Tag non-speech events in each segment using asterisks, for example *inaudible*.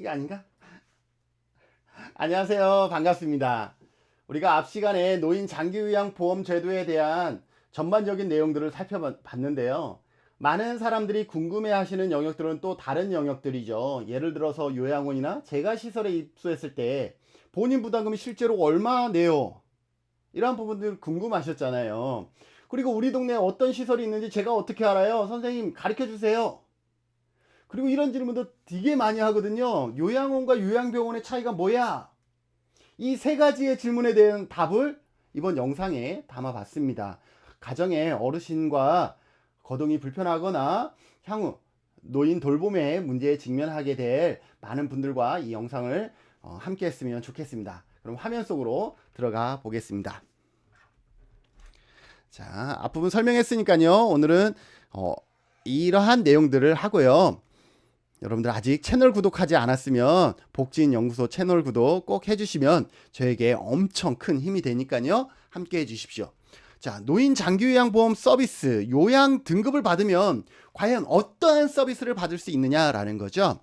이거 아닌가? 안녕하세요. 반갑습니다. 우리가 앞 시간에 노인 장기요양 보험 제도에 대한 전반적인 내용들을 살펴봤는데요. 많은 사람들이 궁금해 하시는 영역들은 또 다른 영역들이죠. 예를 들어서 요양원이나 재가 시설에 입소했을 때 본인 부담금이 실제로 얼마 내요? 이러한 부분들 궁금하셨잖아요. 그리고 우리 동네에 어떤 시설이 있는지 제가 어떻게 알아요? 선생님 가르쳐 주세요. 그리고 이런 질문도 되게 많이 하거든요. 요양원과 요양병원의 차이가 뭐야? 이 세 가지의 질문에 대한 답을 이번 영상에 담아봤습니다. 가정에 어르신과 거동이 불편하거나 향후 노인 돌봄의 문제에 직면하게 될 많은 분들과 이 영상을 어, 함께 했으면 좋겠습니다. 그럼 화면 속으로 들어가 보겠습니다. 자, 앞부분 설명했으니까요. 오늘은 어, 이러한 내용들을 하고요. 여러분들 아직 채널 구독하지 않았으면 복지인 연구소 채널 구독 꼭 해주시면 저에게 엄청 큰 힘이 되니까요. 함께 해주십시오. 자, 노인 장기요양보험 서비스 요양 등급을 받으면 과연 어떠한 서비스를 받을 수 있느냐라는 거죠.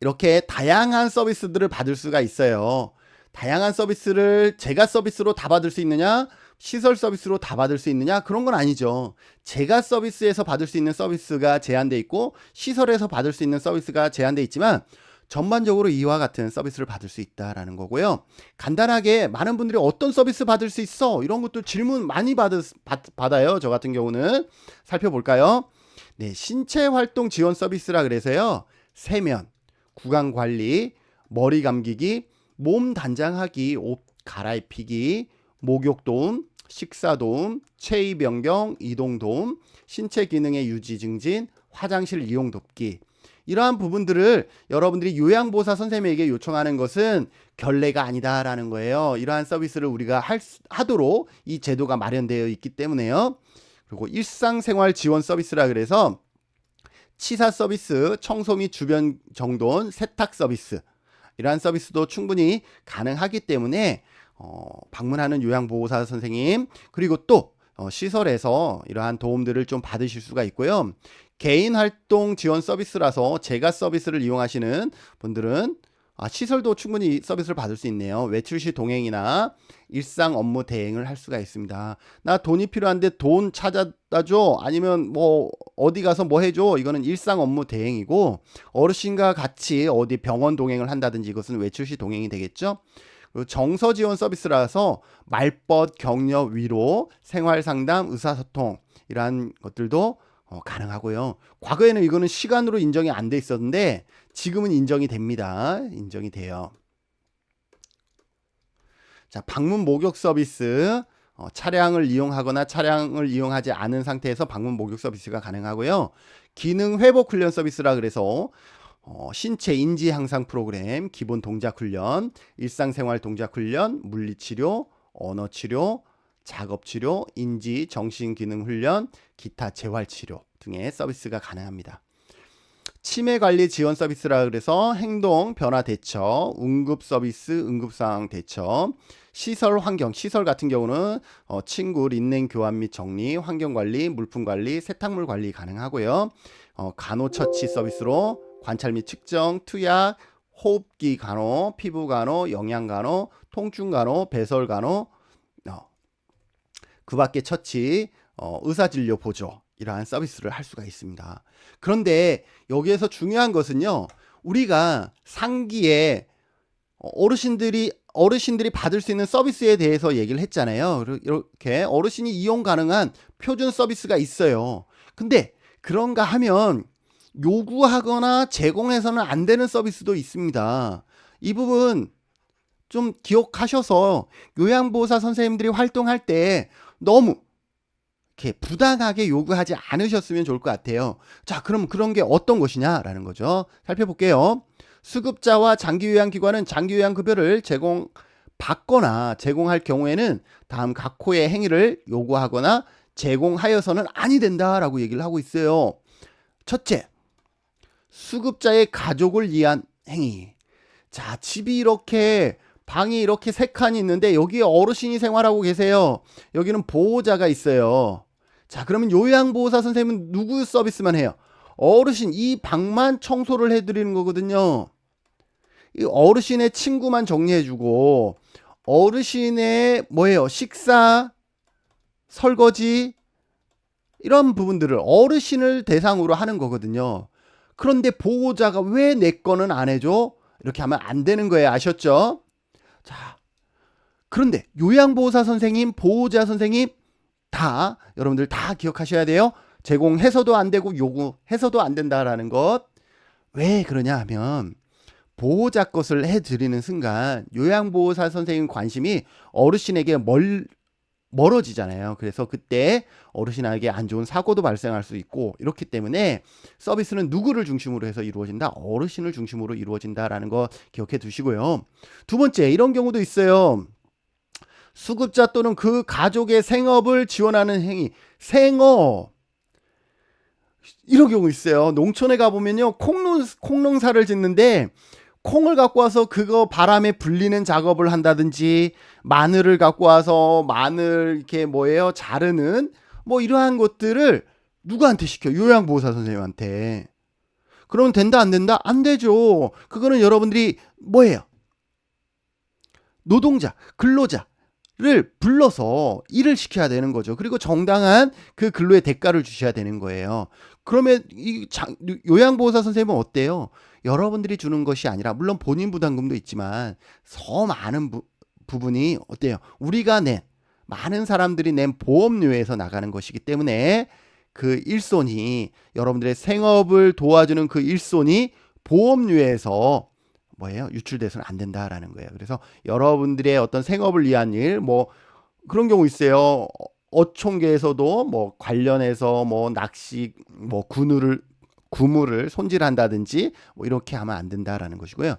이렇게 다양한 서비스들을 받을 수가 있어요. 다양한 서비스를 제가 서비스로 다 받을 수 있느냐? 시설 서비스로 다 받을 수 있느냐? 그런 건 아니죠. 제가 서비스에서 받을 수 있는 서비스가 제한돼 있고 시설에서 받을 수 있는 서비스가 제한돼 있지만 전반적으로 이와 같은 서비스를 받을 수 있다라는 거고요. 간단하게 많은 분들이 어떤 서비스 받을 수 있어? 이런 것도 질문 많이 받, 받, 받아요. 저 같은 경우는 살펴볼까요? 네, 신체 활동 지원 서비스라 그래서요. 세면, 구강 관리, 머리 감기기, 몸 단장하기, 옷 갈아입히기, 목욕 도움, 식사 도움, 체위 변경, 이동 도움, 신체 기능의 유지 증진, 화장실 이용 돕기. 이러한 부분들을 여러분들이 요양보호사 선생님에게 요청하는 것은 결례가 아니다라는 거예요. 이러한 서비스를 우리가 할, 하도록 이 제도가 마련되어 있기 때문에요. 그리고 일상생활 지원 서비스라 그래서 치사 서비스, 청소 및 주변 정돈, 세탁 서비스 이러한 서비스도 충분히 가능하기 때문에 어, 방문하는 요양보호사 선생님 그리고 또 어, 시설에서 이러한 도움들을 좀 받으실 수가 있고요. 개인 활동 지원 서비스라서 제가 서비스를 이용하시는 분들은 아, 시설도 충분히 서비스를 받을 수 있네요. 외출 시 동행이나 일상 업무 대행을 할 수가 있습니다. 나 돈이 필요한데 돈 찾아다 줘. 아니면 뭐 어디 가서 뭐 해줘. 이거는 일상 업무 대행이고 어르신과 같이 어디 병원 동행을 한다든지 이것은 외출 시 동행이 되겠죠. 정서 지원 서비스라서 말벗, 격려, 위로, 생활 상담, 의사소통 이러한 것들도 어, 가능하고요. 과거에는 이거는 시간으로 인정이 안 돼 있었는데 지금은 인정이 됩니다. 인정이 돼요. 자, 방문 목욕 서비스. 어, 차량을 이용하거나 차량을 이용하지 않은 상태에서 방문 목욕 서비스가 가능하고요. 기능 회복 훈련 서비스라 그래서 어, 신체 인지 향상 프로그램, 기본 동작 훈련, 일상생활 동작 훈련, 물리치료, 언어 치료, 작업 치료, 인지 정신 기능 훈련, 기타 재활 치료 등의 서비스가 가능합니다. 치매 관리 지원 서비스라 그래서 행동 변화 대처, 응급 서비스, 응급 상황 대처, 시설 환경, 시설 같은 경우는 어, 친구 린넨 교환 및 정리, 환경 관리, 물품 관리, 세탁물 관리 가능하고요. 어, 간호 처치 서비스로 관찰 및 측정, 투약, 호흡기 간호, 피부 간호, 영양 간호, 통증 간호, 배설 간호, 어, 그 밖에 처치, 어, 의사 진료 보조 이러한 서비스를 할 수가 있습니다. 그런데 여기에서 중요한 것은요, 우리가 상기에 어르신들이 어르신들이 받을 수 있는 서비스에 대해서 얘기를 했잖아요. 이렇게 어르신이 이용 가능한 표준 서비스가 있어요. 근데 그런가 하면 요구하거나 제공해서는 안 되는 서비스도 있습니다. 이 부분 좀 기억하셔서 요양보호사 선생님들이 활동할 때 너무 이렇게 부당하게 요구하지 않으셨으면 좋을 것 같아요. 자, 그럼 그런 게 어떤 것이냐라는 거죠. 살펴볼게요. 수급자와 장기요양기관은 장기요양급여를 제공 받거나 제공할 경우에는 다음 각 호의 행위를 요구하거나 제공하여서는 아니 된다라고 얘기를 하고 있어요. 첫째, 수급자의 가족을 위한 행위. 자, 집이 이렇게 방이 이렇게 세 칸이 있는데 여기에 어르신이 생활하고 계세요. 여기는 보호자가 있어요. 자, 그러면 요양보호사 선생님은 누구 서비스만 해요? 어르신 이 방만 청소를 해드리는 거거든요. 이 어르신의 친구만 정리해주고 어르신의 뭐예요? 식사, 설거지 이런 부분들을 어르신을 대상으로 하는 거거든요. 그런데 보호자가 왜 내 거는 안 해줘? 이렇게 하면 안 되는 거예요. 아셨죠? 자, 그런데 요양보호사 선생님, 보호자 선생님 다 여러분들 다 기억하셔야 돼요. 제공해서도 안 되고 요구해서도 안 된다라는 것. 왜 그러냐 하면 보호자 것을 해드리는 순간 요양보호사 선생님 관심이 어르신에게 멀, 멀어지잖아요. 그래서 그때 어르신에게 안 좋은 사고도 발생할 수 있고 이렇기 때문에 서비스는 누구를 중심으로 해서 이루어진다? 어르신을 중심으로 이루어진다라는 거 기억해 두시고요. 두 번째, 이런 경우도 있어요. 수급자 또는 그 가족의 생업을 지원하는 행위. 생업. 이런 경우 있어요. 농촌에 가보면요. 콩농, 콩농사를 짓는데 콩을 갖고 와서 그거 바람에 불리는 작업을 한다든지 마늘을 갖고 와서 마늘 이렇게 뭐예요? 자르는 뭐 이러한 것들을 누구한테 시켜? 요양보호사 선생님한테. 그러면 된다 안 된다? 안 되죠. 그거는 여러분들이 뭐예요? 노동자 근로자를 불러서 일을 시켜야 되는 거죠. 그리고 정당한 그 근로의 대가를 주셔야 되는 거예요. 그러면 이 장, 요양보호사 선생님은 어때요 여러분들이 주는 것이 아니라 물론 본인 부담금도 있지만 더 많은 부, 부분이 어때요? 우리가 낸 많은 사람들이 낸 보험료에서 나가는 것이기 때문에 그 일손이 여러분들의 생업을 도와주는 그 일손이 보험료에서 뭐예요? 유출돼서는 안 된다라는 거예요. 그래서 여러분들의 어떤 생업을 위한 일, 뭐 그런 경우 있어요. 어촌계에서도 뭐 관련해서 뭐 낚시, 뭐 군우를 구물을 손질한다든지 뭐 이렇게 하면 안 된다라는 것이고요.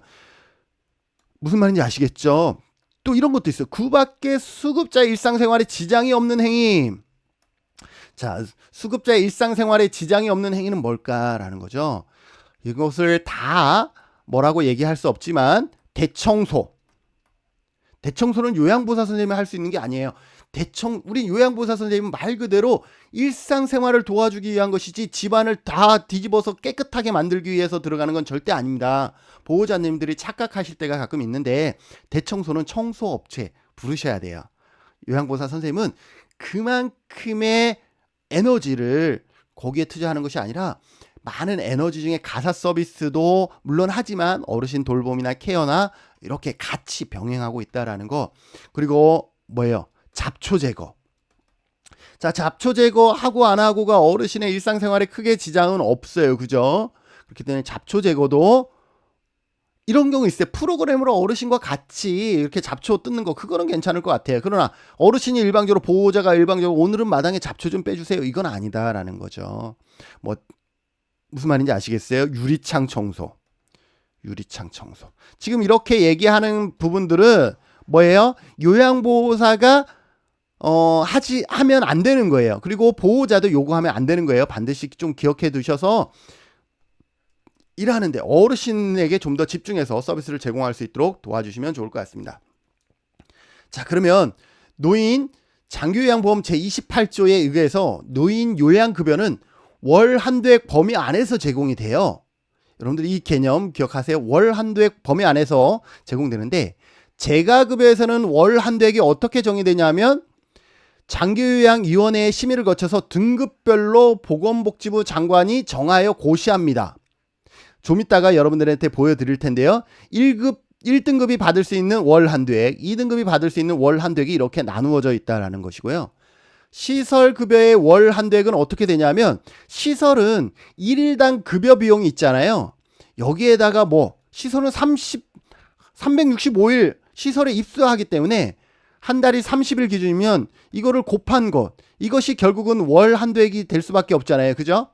무슨 말인지 아시겠죠? 또 이런 것도 있어요. 그 밖에 수급자 일상생활에 지장이 없는 행위. 자, 수급자의 일상생활에 지장이 없는 행위는 뭘까라는 거죠. 이것을 다 뭐라고 얘기할 수 없지만 대청소. 대청소는 요양보사 선생님이 할 수 있는 게 아니에요. 대청 우리 요양보사 선생님은 말 그대로 일상생활을 도와주기 위한 것이지 집안을 다 뒤집어서 깨끗하게 만들기 위해서 들어가는 건 절대 아닙니다. 보호자님들이 착각하실 때가 가끔 있는데 대청소는 청소업체 부르셔야 돼요. 요양보사 선생님은 그만큼의 에너지를 거기에 투자하는 것이 아니라 많은 에너지 중에 가사 서비스도 물론 하지만 어르신 돌봄이나 케어나 이렇게 같이 병행하고 있다라는 거 그리고 뭐예요 잡초 제거. 자, 잡초 제거하고 안 하고가 어르신의 일상생활에 크게 지장은 없어요. 그죠? 그렇기 때문에 잡초 제거도 이런 경우 있어요. 프로그램으로 어르신과 같이 이렇게 잡초 뜯는 거 그거는 괜찮을 것 같아요. 그러나 어르신이 일방적으로 보호자가 일방적으로 오늘은 마당에 잡초 좀 빼주세요. 이건 아니다라는 거죠. 뭐 무슨 말인지 아시겠어요? 유리창 청소, 유리창 청소. 지금 이렇게 얘기하는 부분들은 뭐예요? 요양보호사가 어, 하지, 하면 안 되는 거예요. 그리고 보호자도 요구하면 안 되는 거예요. 반드시 좀 기억해 두셔서 일하는데 어르신에게 좀 더 집중해서 서비스를 제공할 수 있도록 도와주시면 좋을 것 같습니다. 자, 그러면 노인 장기요양보험 제28조에 의해서 노인 요양급여는 월획 범위 안에서 제공이 돼요. 여러분들 이 개념 기억하세요. 월획 범위 안에서 제공되는데 재가급여에서는 월 한두 획이 어떻게 정의되냐면 장기요양위원회의 심의를 거쳐서 등급별로 보건복지부 장관이 정하여 고시합니다. 좀 이따가 여러분들한테 보여드릴 텐데요. 1급 1등급이 받을 수 있는 월 한도액, 2등급이 받을 수 있는 월 한도액이 이렇게 나누어져 있다라는 것이고요. 시설 급여의 월 한도액은 어떻게 되냐면 시설은 1일당 급여 비용이 있잖아요. 여기에다가 뭐 시설은 30 365일 시설에 입수하기 때문에 한 달이 30일 기준이면 이거를 곱한 것 이것이 결국은 월 한도액이 될 수밖에 없잖아요. 그죠?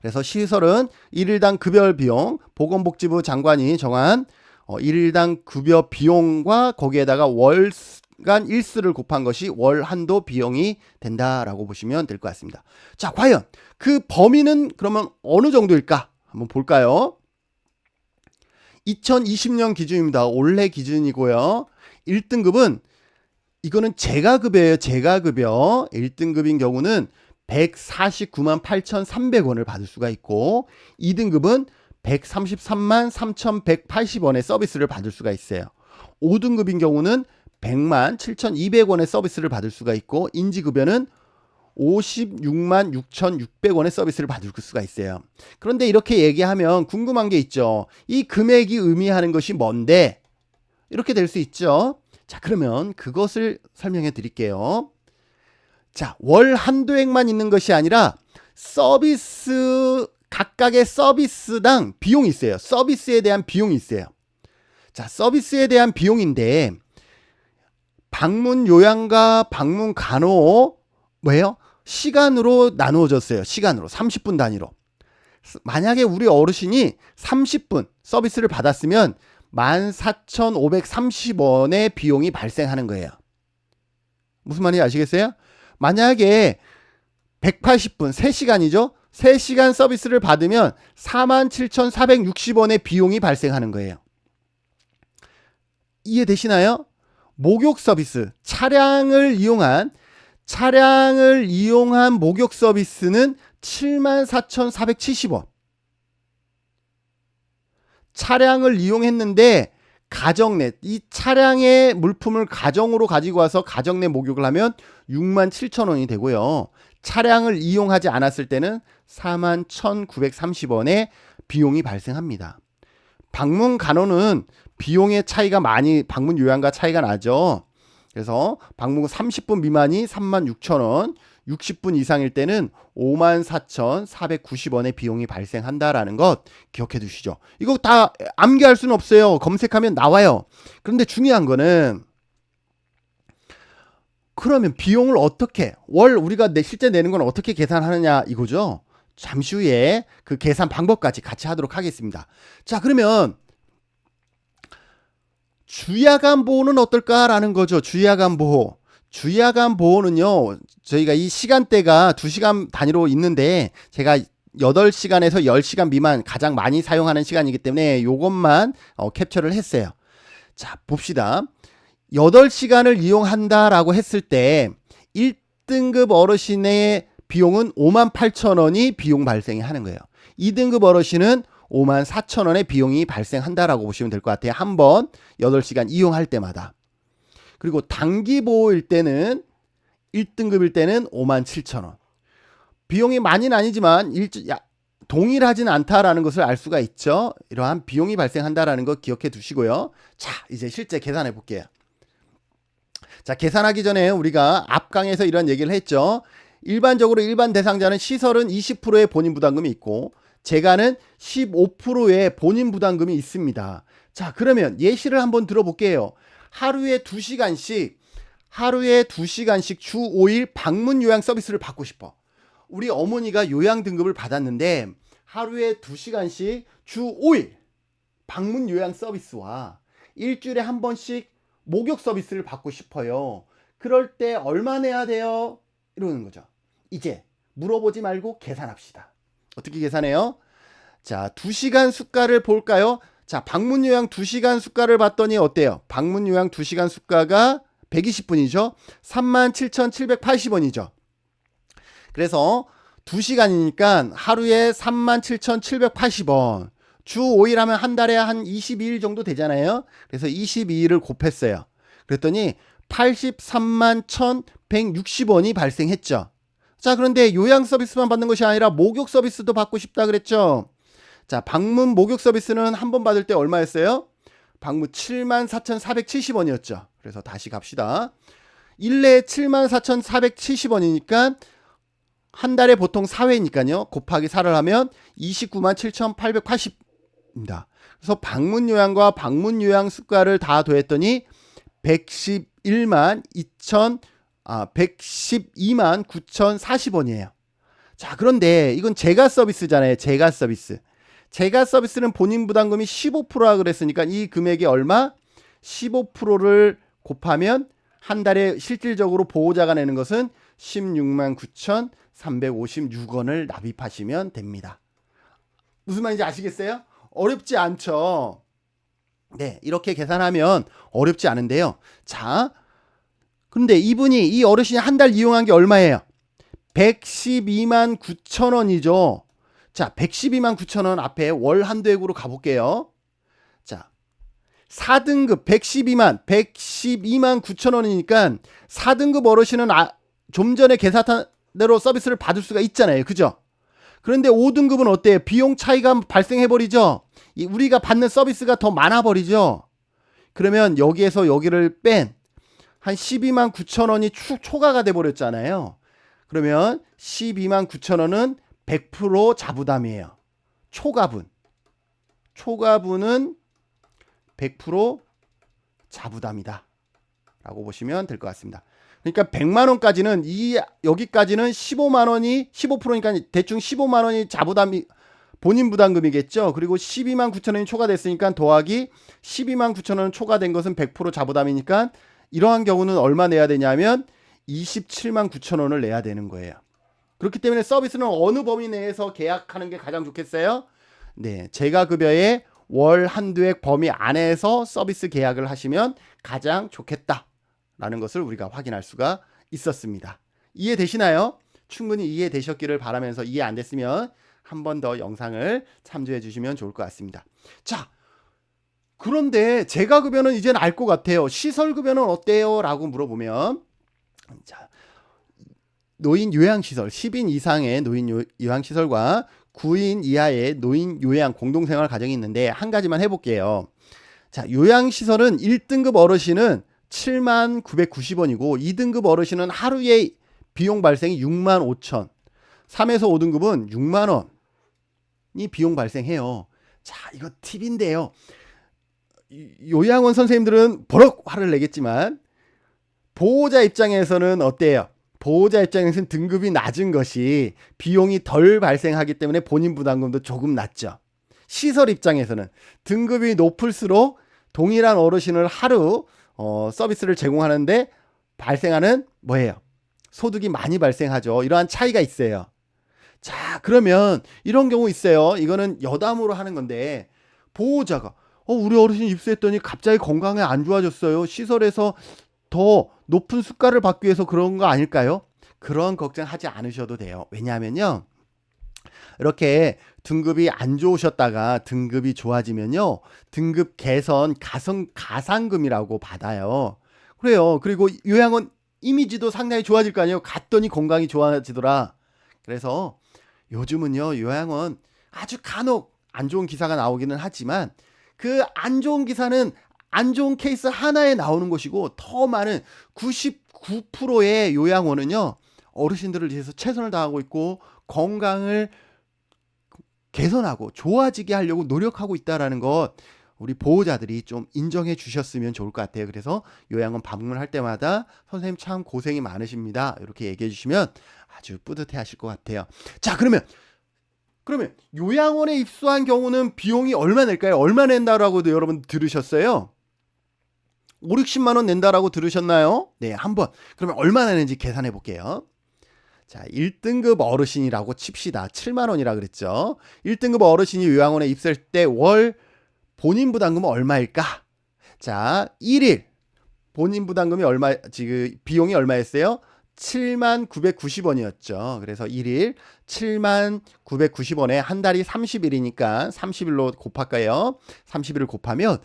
그래서 시설은 1일당 급여 비용 보건복지부 장관이 정한 어, 1일당 급여 비용과 거기에다가 월간 일수를 곱한 것이 월 한도 비용이 된다라고 보시면 될 것 같습니다. 자, 과연 그 범위는 그러면 어느 정도일까? 한번 볼까요? 2020년 기준입니다. 올해 기준이고요. 1등급은 이거는 재가급여예요. 재가급여. 1등급인 경우는 149만 8,300원을 받을 수가 있고 2등급은 133만 3,180원의 서비스를 받을 수가 있어요. 5등급인 경우는 100만 7,200원의 서비스를 받을 수가 있고 인지급여는 56만 6,600원의 서비스를 받을 수가 있어요. 그런데 이렇게 얘기하면 궁금한 게 있죠. 이 금액이 의미하는 것이 뭔데? 이렇게 될 수 있죠. 자, 그러면 그것을 설명해 드릴게요. 자, 월 한도액만 있는 것이 아니라 서비스 각각의 서비스당 비용이 있어요. 서비스에 대한 비용이 있어요. 자, 서비스에 대한 비용인데 방문 요양과 방문 간호 뭐예요? 시간으로 나누어졌어요. 시간으로 30분 단위로. 만약에 우리 어르신이 30분 서비스를 받았으면 14,530원의 비용이 발생하는 거예요. 무슨 말인지 아시겠어요? 만약에 180분, 3시간이죠? 3시간 서비스를 받으면 47,460원의 비용이 발생하는 거예요. 이해되시나요? 목욕 서비스, 차량을 이용한 차량을 이용한 목욕 서비스는 74,470원. 차량을 이용했는데 가정 내 이 차량의 물품을 가정으로 가지고 와서 가정 내 목욕을 하면 6만 7천 원이 되고요. 차량을 이용하지 않았을 때는 4만 1,930원의 비용이 발생합니다. 방문 간호는 비용의 차이가 많이 방문 요양과 차이가 나죠. 그래서 방문 30분 미만이 3만 6천 원, 60분 이상일 때는 5만 4,490원의 비용이 발생한다라는 것 기억해 두시죠. 이거 다 암기할 수는 없어요. 검색하면 나와요. 그런데 중요한 거는 그러면 비용을 어떻게 월 우리가 내 실제 내는 건 어떻게 계산하느냐 이거죠. 잠시 후에 그 계산 방법까지 같이 하도록 하겠습니다. 자, 그러면 주야간 보호는 어떨까라는 거죠. 주야간 보호. 주야간 보호는요, 저희가 이 시간대가 2시간 단위로 있는데, 제가 8시간에서 10시간 미만 가장 많이 사용하는 시간이기 때문에 요것만 어, 캡처를 했어요. 자, 봅시다. 8시간을 이용한다라고 했을 때 1등급 어르신의 비용은 5만 8천 원이 비용 발생이 하는 거예요. 2등급 어르신은 5만 4천 원의 비용이 발생한다라고 보시면 될 것 같아요. 한 번 8시간 이용할 때마다. 그리고 단기 보호일 때는 1등급일 때는 5만 7천 원. 비용이 많이는 아니지만 일주, 야, 동일하진 않다라는 것을 알 수가 있죠. 이러한 비용이 발생한다라는 거 기억해 두시고요. 자, 이제 실제 계산해 볼게요. 자, 계산하기 전에 우리가 앞강에서 이런 얘기를 했죠. 일반적으로 일반 대상자는 시설은 20%의 본인 부담금이 있고 재가는 15%의 본인 부담금이 있습니다. 자, 그러면 예시를 한번 들어볼게요. 하루에 2시간씩 하루에 2시간씩 주 5일 방문 요양 서비스를 받고 싶어. 우리 어머니가 요양 등급을 받았는데 하루에 2시간씩 주 5일 방문 요양 서비스와 일주일에 한 번씩 목욕 서비스를 받고 싶어요. 그럴 때 얼마 내야 돼요? 이러는 거죠. 이제 물어보지 말고 계산합시다. 어떻게 계산해요? 자, 2시간 수가를 볼까요? 자, 방문 요양 2시간 수가를 봤더니 어때요? 방문 요양 2시간 수가가 120분이죠. 37,780원이죠. 그래서 2시간이니까 하루에 37,780원. 주 5일 하면 한 달에 한 22일 정도 되잖아요. 그래서 22일을 곱했어요. 그랬더니 83만 1,160원이 발생했죠. 자, 그런데 요양 서비스만 받는 것이 아니라 목욕 서비스도 받고 싶다 그랬죠. 자, 방문 목욕 서비스는 한 번 받을 때 얼마였어요? 방문 7만 4,470원이었죠. 그래서 다시 갑시다. 일례 7만 4,470원이니까 한 달에 보통 4회니까요. 곱하기 4를 하면 29만 7,880입니다. 그래서 방문 요양과 방문 요양 수가를 다 더했더니 111만 2천 아 112만 9,040원이에요. 자, 그런데 이건 제가 서비스잖아요. 제가 서비스. 제가 서비스는 본인 부담금이 15%라 그랬으니까 이 금액이 얼마? 15%를 곱하면 한 달에 실질적으로 보호자가 내는 것은 16만 9,356원을 납입하시면 됩니다. 무슨 말인지 아시겠어요? 어렵지 않죠? 네, 이렇게 계산하면 어렵지 않은데요. 자, 근데 이분이 이 어르신이 한 달 이용한 게 얼마예요? 112만 9천 원이죠. 자, 112만 9천 원 앞에 월 한도액으로 가볼게요. 자, 4등급 112만 112만 9천 원이니까 4등급 어르신은 아, 좀 전에 계산한 대로 서비스를 받을 수가 있잖아요. 그죠? 그런데 5등급은 어때요? 비용 차이가 발생해 버리죠. 이 우리가 받는 서비스가 더 많아 버리죠. 그러면 여기에서 여기를 뺀 한 12만 9천 원이 추, 초과가 돼 버렸잖아요. 그러면 12만 9천 원은 100% 자부담이에요. 초과분. 초과분은 100% 자부담이다. 라고 보시면 될 것 같습니다. 그러니까 100만 원까지는 이 여기까지는 15만 원이 15%니까 대충 15만 원이 자부담이 본인 부담금이겠죠. 그리고 12만 9천 원이 초과됐으니까 더하기 12만 9천 원 초과된 것은 100% 자부담이니까 이러한 경우는 얼마 내야 되냐면 27만 9천 원을 내야 되는 거예요. 그렇기 때문에 서비스는 어느 범위 내에서 계약하는 게 가장 좋겠어요? 네, 제가 급여의 월 한두액 범위 안에서 서비스 계약을 하시면 가장 좋겠다라는 것을 우리가 확인할 수가 있었습니다. 이해되시나요? 충분히 이해되셨기를 바라면서 이해 안 됐으면 한 번 더 영상을 참조해 주시면 좋을 것 같습니다. 자, 그런데 제가 급여는 이제는 알 것 같아요. 시설 급여는 어때요? 라고 물어보면 자, 노인 요양시설 10인 이상의 노인 요, 요양시설과 9인 이하의 노인 요양 공동생활 가정이 있는데 한 가지만 해볼게요. 자, 요양시설은 1등급 어르신은 7만 990원이고 2등급 어르신은 하루에 비용 발생이 6만 5천 3에서 5등급은 6만 원이 비용 발생해요. 자, 이거 팁인데요. 요양원 선생님들은 버럭 화를 내겠지만 보호자 입장에서는 어때요? 보호자 입장에서는 등급이 낮은 것이 비용이 덜 발생하기 때문에 본인 부담금도 조금 낮죠. 시설 입장에서는 등급이 높을수록 동일한 어르신을 하루 어, 서비스를 제공하는데 발생하는 뭐예요? 소득이 많이 발생하죠. 이러한 차이가 있어요. 자, 그러면 이런 경우 있어요. 이거는 여담으로 하는 건데 보호자가 어, 우리 어르신 입수했더니 갑자기 건강이 안 좋아졌어요. 시설에서 더 높은 수가를 받기 위해서 그런 거 아닐까요? 그런 걱정하지 않으셔도 돼요. 왜냐하면요. 이렇게 등급이 안 좋으셨다가 등급이 좋아지면요. 등급 개선 가성 가상금이라고 받아요. 그래요. 그리고 요양원 이미지도 상당히 좋아질 거 아니에요. 갔더니 건강이 좋아지더라. 그래서 요즘은요. 요양원 아주 간혹 안 좋은 기사가 나오기는 하지만 그 안 좋은 기사는 안 좋은 케이스 하나에 나오는 것이고 더 많은 99%의 요양원은요. 어르신들을 위해서 최선을 다하고 있고 건강을 개선하고 좋아지게 하려고 노력하고 있다라는 것 우리 보호자들이 좀 인정해 주셨으면 좋을 것 같아요. 그래서 요양원 방문할 때마다 선생님 참 고생이 많으십니다. 이렇게 얘기해 주시면 아주 뿌듯해 하실 것 같아요. 자, 그러면 그러면 요양원에 입소한 경우는 비용이 얼마 낼까요? 얼마 낸다라고도 여러분 들으셨어요? 5, 60만 원 낸다라고 들으셨나요? 네, 한번. 그러면 얼마 내는지 계산해 볼게요. 자, 1등급 어르신이라고 칩시다. 7만 원이라 그랬죠. 1등급 어르신이 요양원에 입소할 때 월 본인 부담금은 얼마일까? 자, 1일 본인 부담금이 얼마 지금 비용이 얼마였어요? 7만 990원이었죠. 그래서 1일 7만 990원에 한 달이 30일이니까 30일로 곱할까요? 30일을 곱하면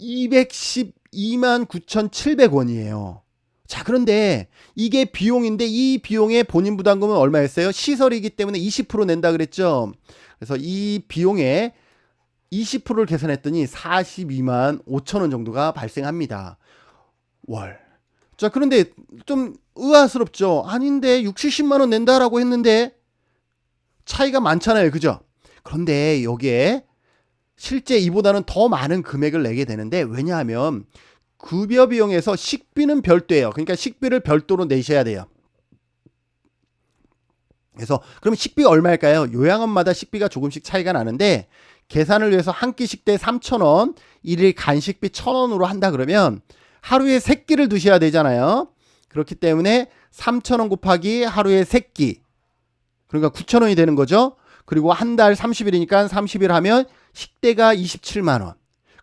212만 9,700원이에요. 자, 그런데 이게 비용인데 이 비용의 본인 부담금은 얼마였어요? 시설이기 때문에 20% 낸다 그랬죠. 그래서 이 비용의 20%를 계산했더니 42만 5천 원 정도가 발생합니다. 월. 자, 그런데 좀 의아스럽죠. 아닌데 6, 70만 원 낸다라고 했는데 차이가 많잖아요. 그죠? 그런데 여기에 실제 이보다는 더 많은 금액을 내게 되는데 왜냐하면 급여 비용에서 식비는 별도예요. 그러니까 식비를 별도로 내셔야 돼요. 그래서 그럼 식비가 얼마일까요? 요양원마다 식비가 조금씩 차이가 나는데 계산을 위해서 한 끼 식대 3,000원, 일일 간식비 1,000원으로 한다 그러면 하루에 3끼를 드셔야 되잖아요. 그렇기 때문에 3,000원 곱하기 하루에 3끼. 그러니까 9,000원이 되는 거죠. 그리고 한 달 30일이니까 30일 하면 식대가 27만 원.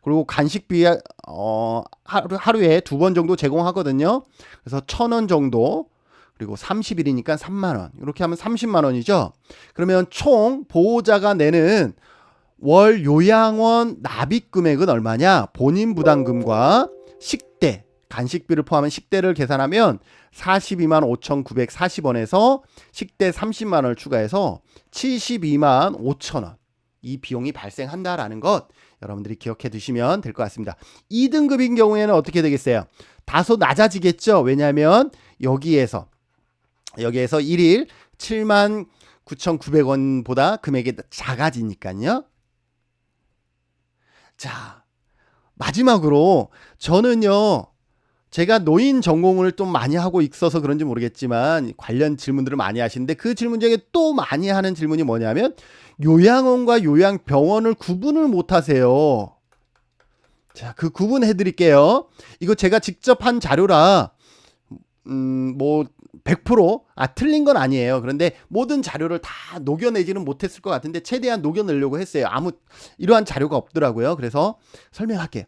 그리고 간식비 어 하루 하루에 두 번 정도 제공하거든요. 그래서 1,000원 정도 그리고 30일이니까 3만 원. 이렇게 하면 30만 원이죠. 그러면 총 보호자가 내는 월 요양원 납입 금액은 얼마냐? 본인 부담금과 식대, 간식비를 포함한 식대를 계산하면 42만 5,940원에서 식대 30만 원을 추가해서 72만 5천 원. 이 비용이 발생한다라는 것 여러분들이 기억해 두시면 될 것 같습니다. 2등급인 경우에는 어떻게 되겠어요? 다소 낮아지겠죠. 왜냐하면 여기에서 여기에서 1일 7만 9,900원보다 금액이 작아지니까요. 자, 마지막으로 저는요. 제가 노인 전공을 좀 많이 하고 있어서 그런지 모르겠지만 관련 질문들을 많이 하시는데 그 질문 중에 또 많이 하는 질문이 뭐냐면 요양원과 요양병원을 구분을 못 하세요. 자, 그 구분해 드릴게요. 이거 제가 직접 한 자료라 음, 뭐 100% 아, 틀린 건 아니에요. 그런데 모든 자료를 다 녹여내지는 못했을 것 같은데 최대한 녹여내려고 했어요. 아무 이러한 자료가 없더라고요. 그래서 설명할게요.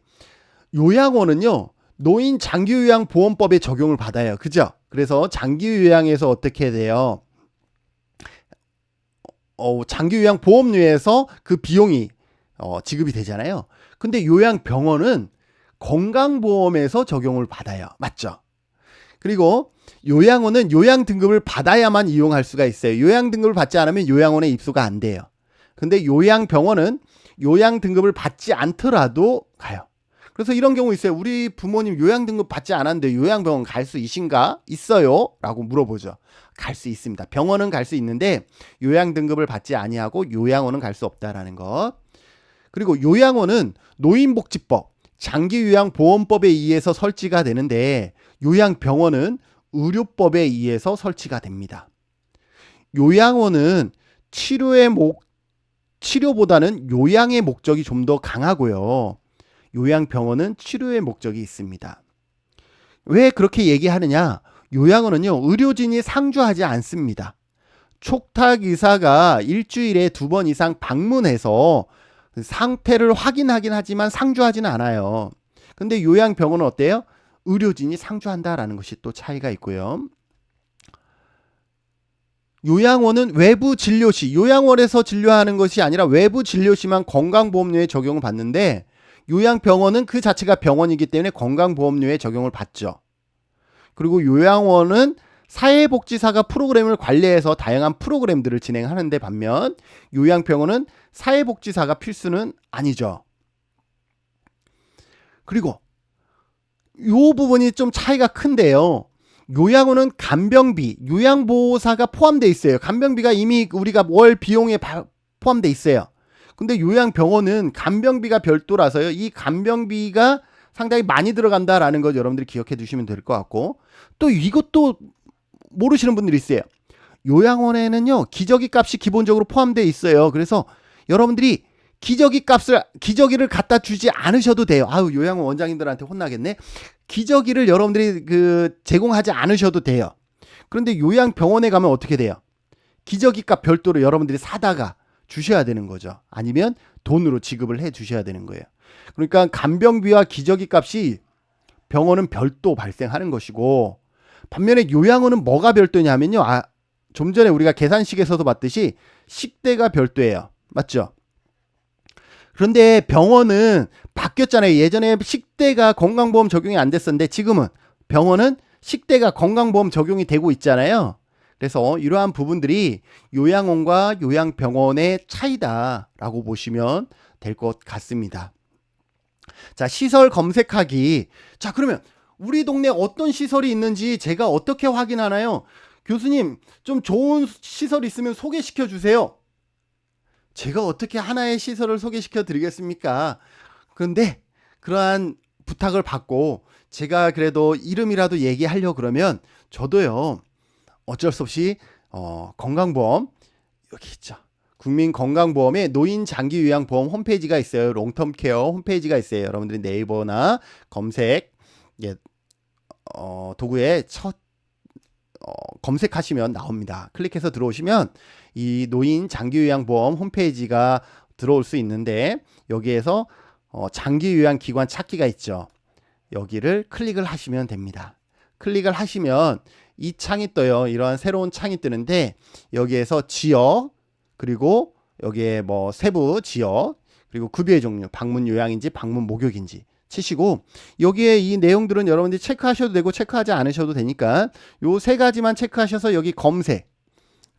요양원은요. 노인 장기 요양 보험법에 적용을 받아요. 그죠? 그래서 장기 요양에서 어떻게 돼요? 어, 장기 요양 보험료에서 그 비용이 어, 지급이 되잖아요. 근데 요양병원은 건강보험에서 적용을 받아요. 맞죠? 그리고 요양원은 요양 등급을 받아야만 이용할 수가 있어요. 요양 등급을 받지 않으면 요양원에 입소가 안 돼요. 근데 요양병원은 요양 등급을 받지 않더라도 가요. 그래서 이런 경우 있어요. 우리 부모님 요양 등급 받지 않았는데 요양병원 갈 수 있신가? 있어요? 라고 물어보죠. 갈 수 있습니다. 병원은 갈 수 있는데 요양 등급을 받지 아니하고 요양원은 갈 수 없다라는 것. 그리고 요양원은 노인복지법, 장기요양보험법에 의해서 설치가 되는데 요양병원은 의료법에 의해서 설치가 됩니다. 요양원은 치료의 목 치료보다는 요양의 목적이 좀 더 강하고요. 요양병원은 치료의 목적이 있습니다. 왜 그렇게 얘기하느냐? 요양원은요, 의료진이 상주하지 않습니다. 촉탁 의사가 일주일에 두 번 이상 방문해서 상태를 확인하긴 하지만 상주하지는 않아요. 근데 요양병원은 어때요? 의료진이 상주한다라는 것이 또 차이가 있고요. 요양원은 외부 진료 시, 요양원에서 진료하는 것이 아니라 외부 진료 시만 건강보험료에 적용을 받는데 요양병원은 그 자체가 병원이기 때문에 건강보험료에 적용을 받죠. 그리고 요양원은 사회복지사가 프로그램을 관리해서 다양한 프로그램들을 진행하는데 반면 요양병원은 사회복지사가 필수는 아니죠. 그리고 요 부분이 좀 차이가 큰데요. 요양원은 간병비, 요양보호사가 포함되어 있어요. 간병비가 이미 우리가 월 비용에 포함되어 있어요. 근데 요양병원은 간병비가 별도라서요. 이 간병비가 상당히 많이 들어간다라는 것 여러분들이 기억해 두시면 될 것 같고 또 이것도 모르시는 분들이 있어요. 요양원에는요 기저귀 값이 기본적으로 포함되어 있어요. 그래서 여러분들이 기저귀 값을 기저귀를 갖다 주지 않으셔도 돼요. 아유 요양원 원장님들한테 혼나겠네. 기저귀를 여러분들이 그 제공하지 않으셔도 돼요. 그런데 요양병원에 가면 어떻게 돼요? 기저귀 값 별도로 여러분들이 사다가 주셔야 되는 거죠. 아니면 돈으로 지급을 해 주셔야 되는 거예요. 그러니까 간병비와 기저귀 값이 병원은 별도 발생하는 것이고 반면에 요양원은 뭐가 별도냐면요. 아, 좀 전에 우리가 계산식에서도 봤듯이 식대가 별도예요. 맞죠? 그런데 병원은 바뀌었잖아요. 예전에 식대가 건강보험 적용이 안 됐었는데 지금은 병원은 식대가 건강보험 적용이 되고 있잖아요. 그래서 이러한 부분들이 요양원과 요양병원의 차이다라고 보시면 될 것 같습니다. 자, 시설 검색하기. 자, 그러면 우리 동네 어떤 시설이 있는지 제가 어떻게 확인하나요? 교수님, 좀 좋은 시설 있으면 소개시켜 주세요. 제가 어떻게 하나의 시설을 소개시켜 드리겠습니까? 그런데 그러한 부탁을 받고 제가 그래도 이름이라도 얘기하려 그러면 저도요. 어쩔 수 없이 어, 건강보험 여기 있죠. 국민건강보험에 노인 장기 요양 보험 홈페이지가 있어요. 롱텀 케어 홈페이지가 있어요. 여러분들이 네이버나 검색 예, 어, 도구에 첫 어, 검색하시면 나옵니다. 클릭해서 들어오시면 이 노인 장기 요양 보험 홈페이지가 들어올 수 있는데 여기에서 어, 장기 요양 기관 찾기가 있죠. 여기를 클릭을 하시면 됩니다. 클릭을 하시면 이 창이 떠요. 이러한 새로운 창이 뜨는데 여기에서 지역 그리고 여기에 뭐 세부 지역 그리고 급여의 종류 방문 요양인지 방문 목욕인지 치시고 여기에 이 내용들은 여러분들이 체크하셔도 되고 체크하지 않으셔도 되니까 요 세 가지만 체크하셔서 여기 검색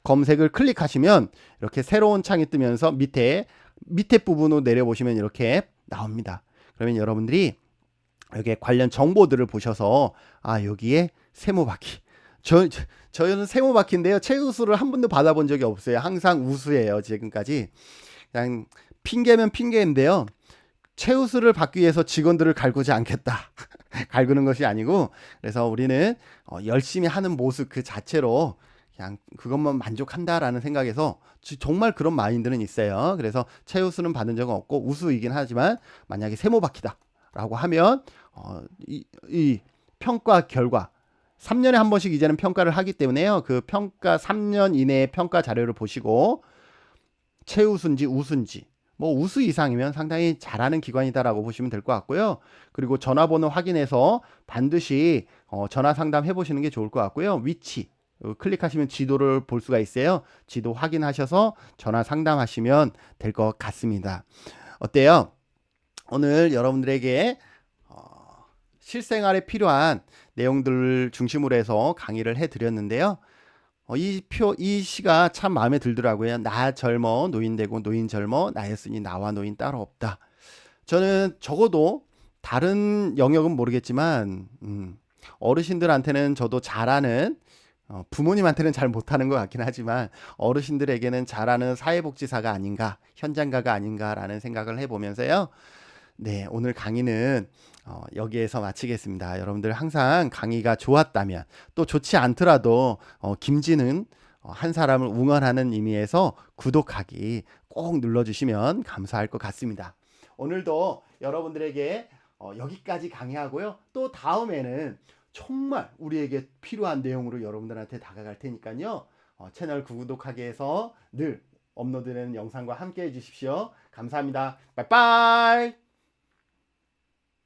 검색을 클릭하시면 이렇게 새로운 창이 뜨면서 밑에 밑에 부분으로 내려보시면 이렇게 나옵니다. 그러면 여러분들이 여기에 관련 정보들을 보셔서 아 여기에 세모바퀴 저, 저 저는 세모 바퀴인데요. 최우수를 한 번도 받아본 적이 없어요. 항상 우수예요 지금까지. 그냥 핑계면 핑계인데요. 최우수를 받기 위해서 직원들을 갈구지 않겠다. *laughs* 갈구는 것이 아니고 그래서 우리는 어, 열심히 하는 모습 그 자체로 그냥 그것만 만족한다라는 생각에서 지- 정말 그런 마인드는 있어요. 그래서 최우수는 받은 적은 없고 우수이긴 하지만 만약에 세모 바퀴다라고 하면 어, 이, 이 평가 결과 3년에 한 번씩 이제는 평가를 하기 때문에요. 그 평가 3년 이내의 평가 자료를 보시고 최우수인지 우수인지 뭐 우수 이상이면 상당히 잘하는 기관이다라고 보시면 될 것 같고요. 그리고 전화번호 확인해서 반드시 어, 전화 상담 해보시는 게 좋을 것 같고요. 위치 어, 클릭하시면 지도를 볼 수가 있어요. 지도 확인하셔서 전화 상담하시면 될 것 같습니다. 어때요? 오늘 여러분들에게 어, 실생활에 필요한 내용들을 중심으로 해서 강의를 해드렸는데요. 어, 이 표, 이 시가 참 마음에 들더라고요. 나 젊어 노인 되고 노인 젊어 나였으니 나와 노인 따로 없다. 저는 적어도 다른 영역은 모르겠지만 음, 어르신들한테는 저도 잘하는 어, 부모님한테는 잘 못하는 것 같긴 하지만 어르신들에게는 잘하는 사회복지사가 아닌가 현장가가 아닌가라는 생각을 해보면서요. 네 오늘 강의는 어, 여기에서 마치겠습니다. 여러분들 항상 강의가 좋았다면 또 좋지 않더라도 어, 김지는 어, 한 사람을 응원하는 의미에서 구독하기 꼭 눌러주시면 감사할 것 같습니다. 오늘도 여러분들에게 어, 여기까지 강의하고요. 또 다음에는 정말 우리에게 필요한 내용으로 여러분들한테 다가갈 테니까요. 어, 채널 구독하기 해서 늘 업로드되는 영상과 함께 해주십시오. 감사합니다. 빠이빠이.